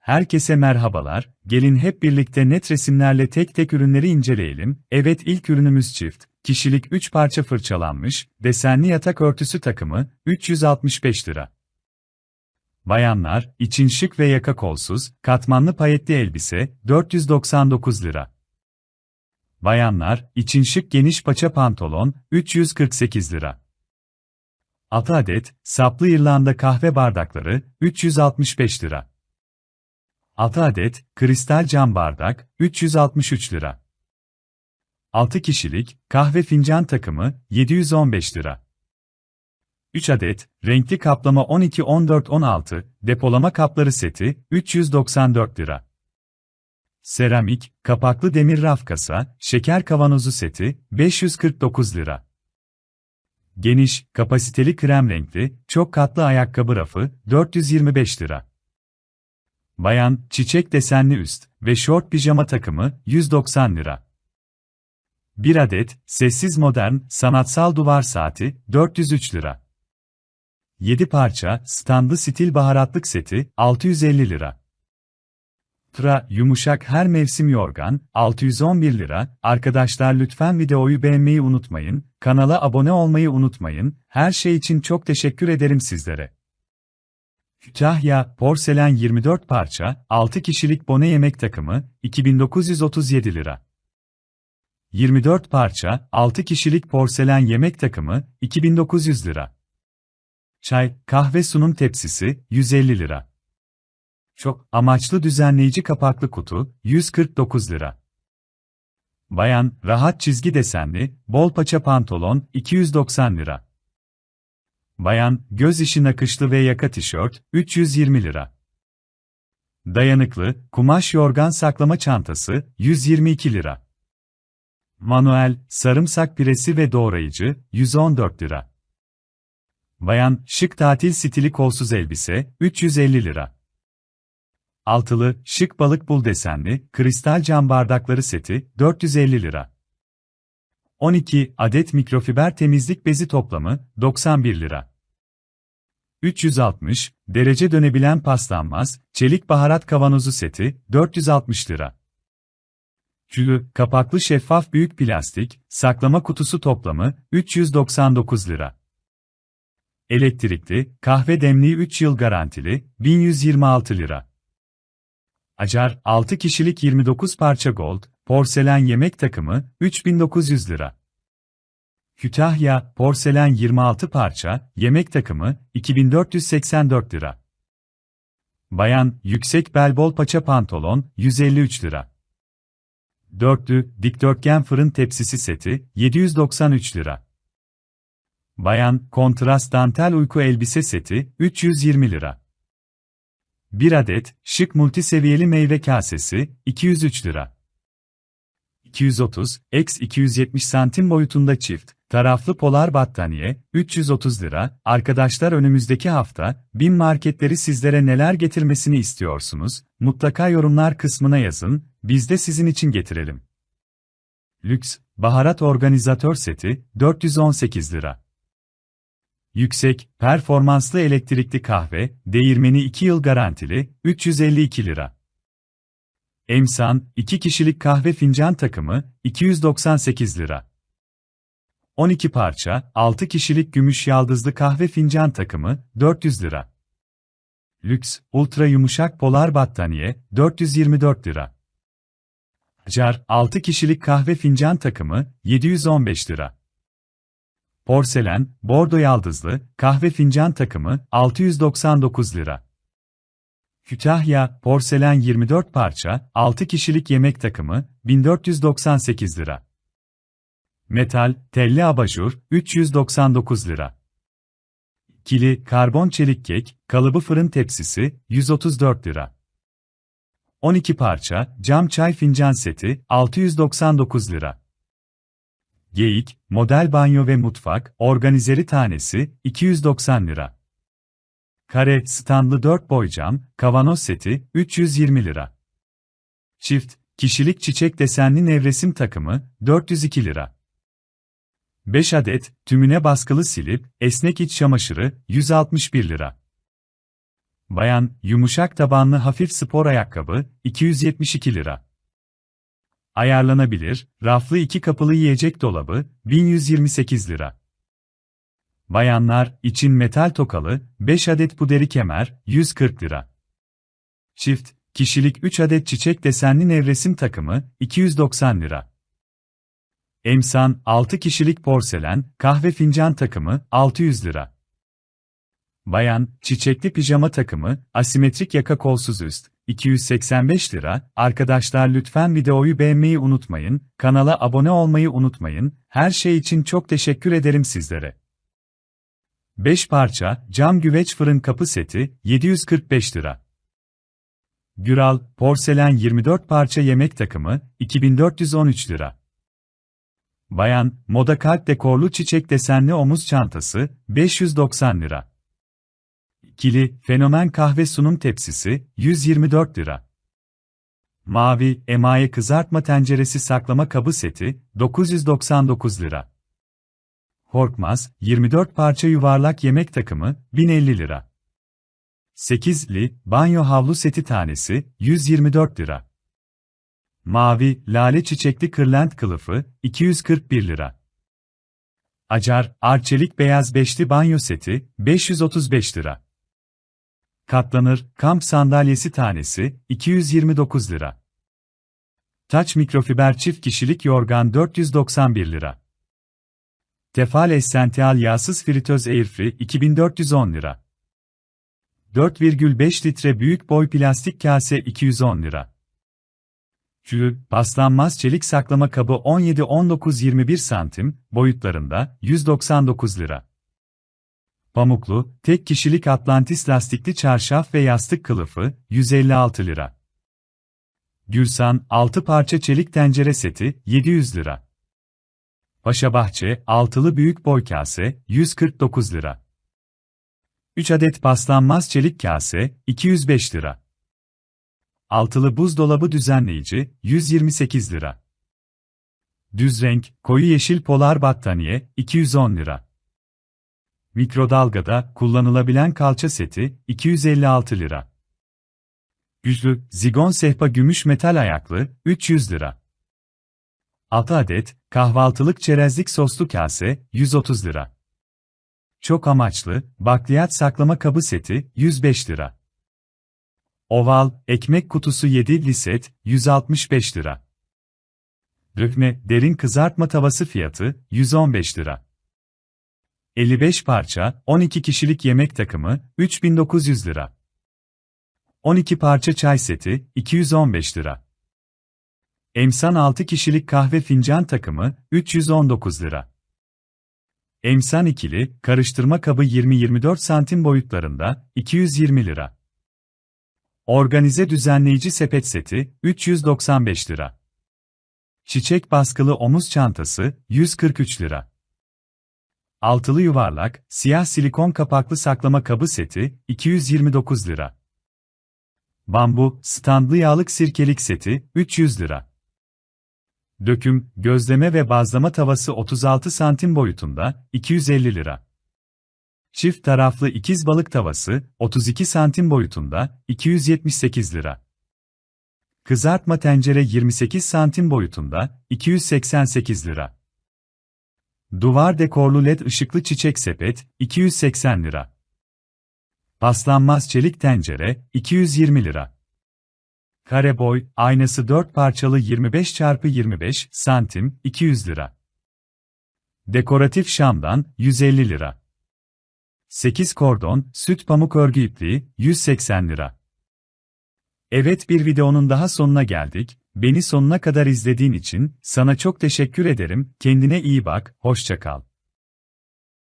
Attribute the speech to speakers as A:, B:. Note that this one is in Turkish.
A: Herkese merhabalar, gelin hep birlikte net resimlerle tek tek ürünleri inceleyelim. Evet ilk ürünümüz çift, kişilik 3 parça fırçalanmış, desenli yatak örtüsü takımı, 365 lira. Bayanlar, için şık ve yaka kolsuz, katmanlı payetli elbise, 499 lira. Bayanlar, için şık geniş paça pantolon, 348 lira. 6 adet, saplı İrlanda kahve bardakları, 365 lira. 6 adet, kristal cam bardak, 363 lira. 6 kişilik, kahve fincan takımı, 715 lira. 3 adet, renkli kaplama 12 14 16, depolama kapları seti, 394 lira. Seramik, kapaklı demir raf kasa, şeker kavanozu seti, 549 lira. Geniş, kapasiteli krem renkli, çok katlı ayakkabı rafı, 425 lira. Bayan, çiçek desenli üst ve şort pijama takımı, 190 lira. 1 adet, sessiz modern, sanatsal duvar saati, 403 lira. 7 parça, standlı stil baharatlık seti, 650 lira. Tra, yumuşak her mevsim yorgan, 611 lira. Arkadaşlar lütfen videoyu beğenmeyi unutmayın, kanala abone olmayı unutmayın, her şey için çok teşekkür ederim sizlere. Kütahya, porselen 24 parça, 6 kişilik bone yemek takımı, 2937 lira. 24 parça, 6 kişilik porselen yemek takımı, 2900 lira. Çay, kahve sunum tepsisi, 150 lira. Çok amaçlı düzenleyici kapaklı kutu, 149 lira. Bayan, rahat çizgi desenli, bol paça pantolon, 290 lira. Bayan, göz işi nakışlı ve yaka tişört, 320 lira. Dayanıklı, kumaş yorgan saklama çantası, 122 lira. Manuel, sarımsak piresi ve doğrayıcı, 114 lira. Bayan, şık tatil stili kolsuz elbise, 350 lira. Altılı, şık balık bul desenli, kristal cam bardakları seti, 450 lira. 12 adet mikrofiber temizlik bezi toplamı, 91 lira. 360 derece dönebilen paslanmaz, çelik baharat kavanozu seti, 460 lira. Külü, kapaklı şeffaf büyük plastik, saklama kutusu toplamı, 399 lira. Elektrikli, kahve demliği 3 yıl garantili, 1126 lira. Acar, 6 kişilik 29 parça gold, porselen yemek takımı, 3900 lira. Kütahya, porselen 26 parça, yemek takımı, 2484 lira. Bayan, yüksek bel bol paça pantolon, 153 lira. Dörtlü, dikdörtgen fırın tepsisi seti, 793 lira. Bayan, kontrast dantel uyku elbise seti, 320 lira. 1 adet, şık multiseviyeli meyve kasesi, 203 lira. 230, x 270 santim boyutunda çift, taraflı polar battaniye, 330 lira. Arkadaşlar önümüzdeki hafta, BİM marketleri sizlere neler getirmesini istiyorsunuz? Mutlaka yorumlar kısmına yazın, biz de sizin için getirelim. Lüks, baharat organizatör seti, 418 lira. Yüksek, performanslı elektrikli kahve, değirmeni 2 yıl garantili, 352 lira. Emsan, 2 kişilik kahve fincan takımı, 298 lira. 12 parça, 6 kişilik gümüş yaldızlı kahve fincan takımı, 400 lira. Lüks, ultra yumuşak polar battaniye, 424 lira. Jar, 6 kişilik kahve fincan takımı, 715 lira. Porselen, bordo yaldızlı, kahve fincan takımı, 699 lira. Kütahya, porselen 24 parça, 6 kişilik yemek takımı, 1498 lira. Metal, telli abajur, 399 lira. Kili, karbon çelik kek, kalıbı fırın tepsisi, 134 lira. 12 parça, cam çay fincan seti, 699 lira. Geyik, model banyo ve mutfak, organizeri tanesi, 290 lira. Kare, standlı 4 boy cam, kavanoz seti, 320 lira. Çift, kişilik çiçek desenli nevresim takımı, 402 lira. 5 adet, tümüne baskılı silip, esnek iç çamaşırı, 161 lira. Bayan, yumuşak tabanlı hafif spor ayakkabı, 272 lira. Ayarlanabilir, raflı iki kapılı yiyecek dolabı, 1128 lira. Bayanlar, için metal tokalı, 5 adet puderi kemer, 140 lira. Çift, kişilik 3 adet çiçek desenli nevresim takımı, 290 lira. Emsan, 6 kişilik porselen, kahve fincan takımı, 600 lira. Bayan, çiçekli pijama takımı, asimetrik yaka kolsuz üst, 285 lira. Arkadaşlar lütfen videoyu beğenmeyi unutmayın, kanala abone olmayı unutmayın, her şey için çok teşekkür ederim sizlere. 5 parça, cam güveç fırın kapı seti, 745 lira. Güral, porselen 24 parça yemek takımı, 2413 lira. Bayan, moda kalp dekorlu çiçek desenli omuz çantası, 590 lira. İkili, fenomen kahve sunum tepsisi, 124 lira. Mavi, emaye kızartma tenceresi saklama kabı seti, 999 lira. Korkmaz, 24 parça yuvarlak yemek takımı, 1050 lira. 8'li, banyo havlu seti tanesi, 124 lira. Mavi, lale çiçekli kırlent kılıfı, 241 lira. Acar, arçelik beyaz beşli banyo seti, 535 lira. Katlanır, kamp sandalyesi tanesi, 229 lira. Taç mikrofiber çift kişilik yorgan 491 lira. Tefal Essential yağsız fritöz airfree 2410 lira. 4,5 litre büyük boy plastik kase 210 lira. Kül, paslanmaz çelik saklama kabı 17-19-21 santim boyutlarında 199 lira. Pamuklu, tek kişilik Atlantis lastikli çarşaf ve yastık kılıfı 156 lira. Gülsan, 6 parça çelik tencere seti 700 lira. Paşabahçe, altılı büyük boy kase, 149 lira. 3 adet paslanmaz çelik kase, 205 lira. Altılı buzdolabı düzenleyici, 128 lira. Düz renk, koyu yeşil polar battaniye, 210 lira. Mikrodalgada, kullanılabilen kalça seti, 256 lira. Güçlü, zigon sehpa gümüş metal ayaklı, 300 lira. 6 adet, kahvaltılık çerezlik soslu kase, 130 lira. Çok amaçlı, bakliyat saklama kabı seti, 105 lira. Oval, ekmek kutusu 7 liset, 165 lira. Rühne, derin kızartma tavası fiyatı, 115 lira. 55 parça, 12 kişilik yemek takımı, 3900 lira. 12 parça çay seti, 215 lira. Emsan 6 kişilik kahve fincan takımı, 319 lira. Emsan ikili, karıştırma kabı 20-24 santim boyutlarında, 220 lira. Organize düzenleyici sepet seti, 395 lira. Çiçek baskılı omuz çantası, 143 lira. Altılı yuvarlak, siyah silikon kapaklı saklama kabı seti, 229 lira. Bambu, standlı yağlık sirkelik seti, 300 lira. Döküm, gözleme ve bazlama tavası 36 santim boyutunda, 250 lira. Çift taraflı ikiz balık tavası, 32 santim boyutunda, 278 lira. Kızartma tencere 28 santim boyutunda, 288 lira. Duvar dekorlu led ışıklı çiçek sepet, 280 lira. Paslanmaz çelik tencere, 220 lira. Kare boy, aynası 4 parçalı 25 x 25 santim, 200 lira. Dekoratif şamdan, 150 lira. 8 kordon, süt pamuk örgü ipliği, 180 lira. Evet bir videonun daha sonuna geldik. Beni sonuna kadar izlediğin için sana çok teşekkür ederim. Kendine iyi bak, hoşça kal.